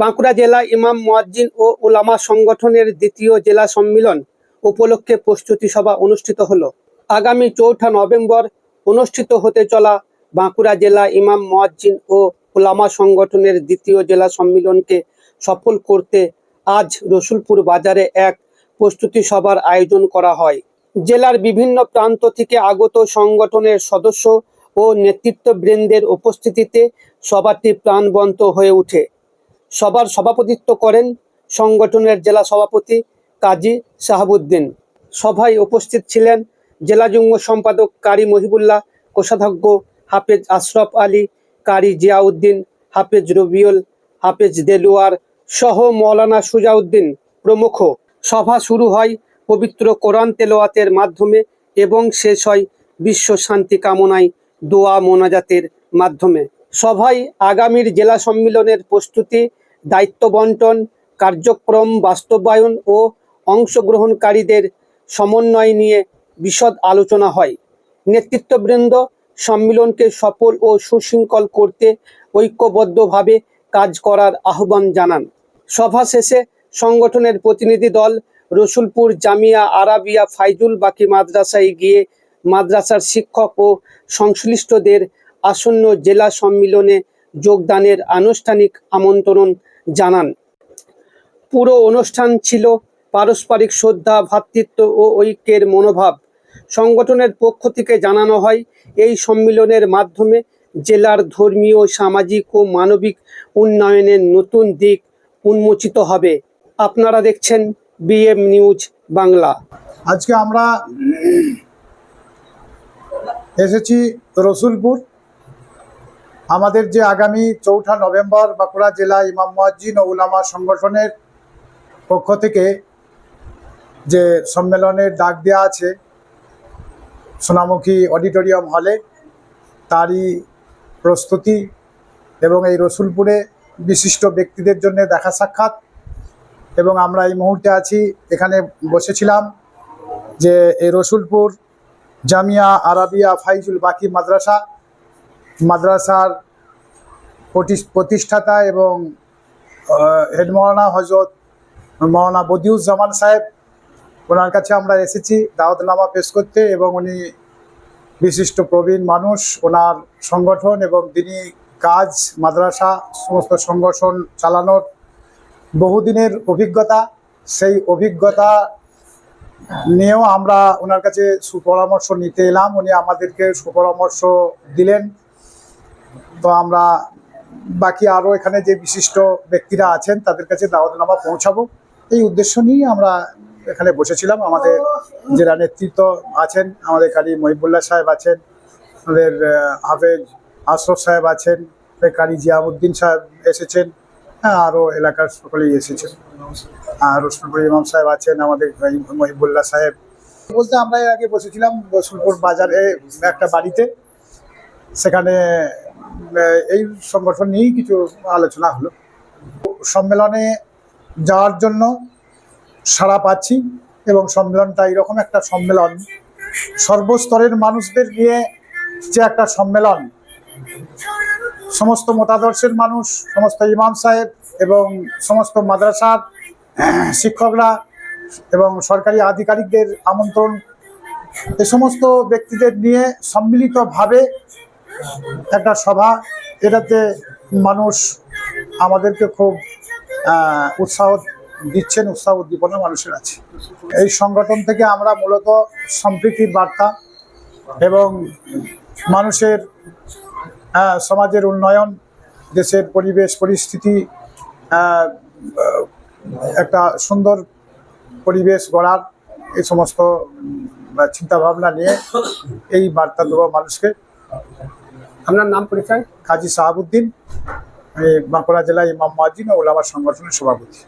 বাঁকুড়া জেলা ইমাম, মোয়াজ্জিন ও উলামা সংগঠনের দ্বিতীয় জেলা সম্মিলন উপলক্ষে প্রস্তুতি সভা অনুষ্ঠিত হলো। আগামী চৌঠা নভেম্বর অনুষ্ঠিত হতে চলা বাঁকুড়া জেলা ইমাম, মোয়াজ্জিন ও উলামা সংগঠনের দ্বিতীয় জেলা সম্মিলনকে সফল করতে আজ রসুলপুর বাজারে এক প্রস্তুতি সভার আয়োজন করা হয়। জেলার বিভিন্ন প্রান্ত থেকে আগত সংগঠনের সদস্য ও নেতৃত্ববৃন্দের উপস্থিতিতে সভাটি প্রাণবন্ত হয়ে ওঠে। সভার সভাপতিত্ব করেন সংগঠনের জেলা সভাপতি কাজী শাহাবুদ্দিন। সভায় উপস্থিত ছিলেন জেলা যুগ্ম সম্পাদক কারি মহিবুল্লাহ, কোষাধ্যক্ষ হাফেজ আশরফ আলী, কারি জিয়াউদ্দিন, হাফেজ রবিউল, হাফেজ দেলুয়ার সহ মৌলানা সুজাউদ্দিন প্রমুখ। সভা শুরু হয় পবিত্র কোরআন তেলোয়াতের মাধ্যমে এবং শেষ হয় বিশ্ব শান্তি কামনায় দোয়া মোনাজাতের মাধ্যমে। সভায় আগামীর জেলা সম্মিলনের প্রস্তুতি, দায়িত্ব বন্টন, কার্যক্রম বাস্তবায়ন ও অংশগ্রহণকারীদের সমন্বয় নিয়ে বিশদ আলোচনা হয়। নেতৃত্ববৃন্দ সম্মিলনকে সফল ও সুশৃঙ্খল করতে ঐক্যবদ্ধভাবে কাজ করার আহ্বান জানান। সভা শেষে সংগঠনের প্রতিনিধি দল রসুলপুর জামিয়া আরাবিয়া ফাইজুল বাকি মাদ্রাসায় গিয়ে মাদ্রাসার শিক্ষক ও সংশ্লিষ্টদের আসন্ন জেলা সম্মিলনে যোগদানের আনুষ্ঠানিক আমন্ত্রণ জানান। পুরো অনুষ্ঠান ছিল পারস্পরিক শ্রদ্ধা ভ্রাতৃত্ব ও ঐক্যের মনোভাব। সংগঠনের পক্ষ থেকে জানানো হয়, এই সম্মিলনের মাধ্যমে জেলার ধর্মীয়, সামাজিক ও মানবিক উন্নয়নের নতুন দিক উন্মোচিত হবে। আপনারা দেখছেন বিএম নিউজ বাংলা। আজকে আমরা এসেছি রসুলপুর। আমাদের যে আগামী চৌঠা নভেম্বর বাঁকুড়া জেলা ইমাম মুয়াজ্জিন ও উলামা সংগঠনের পক্ষ থেকে যে সম্মেলনের ডাক দেওয়া আছে, সোনামুখী অডিটোরিয়াম হলে তারই প্রস্তুতি এবং এই রসুলপুরে বিশিষ্ট ব্যক্তিদের জন্য দেখা সাক্ষাৎ এবং আমরা এই মুহূর্তে আছি, এখানে বসেছিলাম যে এই রসুলপুর জামিয়া আরাবিয়া ফাইজুল বাকি মাদ্রাসা মাদ্রাসার প্রতিষ্ঠাতা এবং হেড মৌলানা হজরত মৌলানা বদিউজ্জামান সাহেব, ওনার কাছে আমরা এসেছি দাওয়াতনামা পেশ করতে এবং উনি বিশিষ্ট প্রবীণ মানুষ, ওনার সংগঠন এবং তিনি কাজ, মাদ্রাসা, সমস্ত সংগঠন চালানোর বহুদিনের অভিজ্ঞতা। সেই অভিজ্ঞতা নিয়েও আমরা ওনার কাছে সুপরামর্শ নিতে এলাম। উনি আমাদেরকে সুপরামর্শ দিলেন। তো আমরা বাকি আরও এখানে যে বিশিষ্ট ব্যক্তিরা আছেন, তাদের কাছে দাওয়াতনামা পৌঁছাবো। এই উদ্দেশ্য নিয়ে আমরা এখানে বসেছিলাম। আমাদের জেলা নেতৃত্ব আছেন, আমাদের কারি মহিবুল্লাহ সাহেব আছেন, আমাদের হাফেজ আশরফ সাহেব আছেন কারি জিয়াউদ্দিন সাহেব এসেছেন হ্যাঁ আরও এলাকার সকলেই এসেছেন। আর রসুলপুর ইমাম সাহেব আছেন, আমাদের মহিবুল্লাহ সাহেব। বলতে আমরা এর আগে বসেছিলাম রসুলপুর বাজারে একটা বাড়িতে। সেখানে এই সংগঠন নিয়েই কিছু আলোচনা হলো। সম্মেলনে যাওয়ার জন্য সাড়া পাচ্ছি এবং সম্মেলনটা এরকম একটা সম্মেলন। সর্বস্তরের মানুষদের নিয়ে যে একটা সম্মেলন। সমস্ত মতাদর্শের মানুষ, সমস্ত ইমাম সাহেব এবং সমস্ত মাদ্রাসার শিক্ষকরা এবং সরকারি আধিকারিকদের আমন্ত্রণ। এ সমস্ত ব্যক্তিদের নিয়ে সম্মিলিতভাবে একটা সভা, এটাতে মানুষ আমাদেরকে খুব উৎসাহ দিচ্ছেন, উৎসাহ উদ্দীপনা মানুষের আছে। এই সংগঠন থেকে আমরা মূলত সম্প্রীতির বার্তা এবং মানুষের সমাজের উন্নয়ন, দেশের পরিবেশ, পরিস্থিতি একটা সুন্দর পরিবেশ গড়ার এই সমস্ত চিন্তাভাবনা নিয়ে এই বার্তা দেওয়া মানুষকে আপনার নাম পরিচয় কাজী সাহাবুদ্দিন বাঁকুড়া জেলা ইমাম মাজিন ও ওলামা সংগঠনের সভাপতি।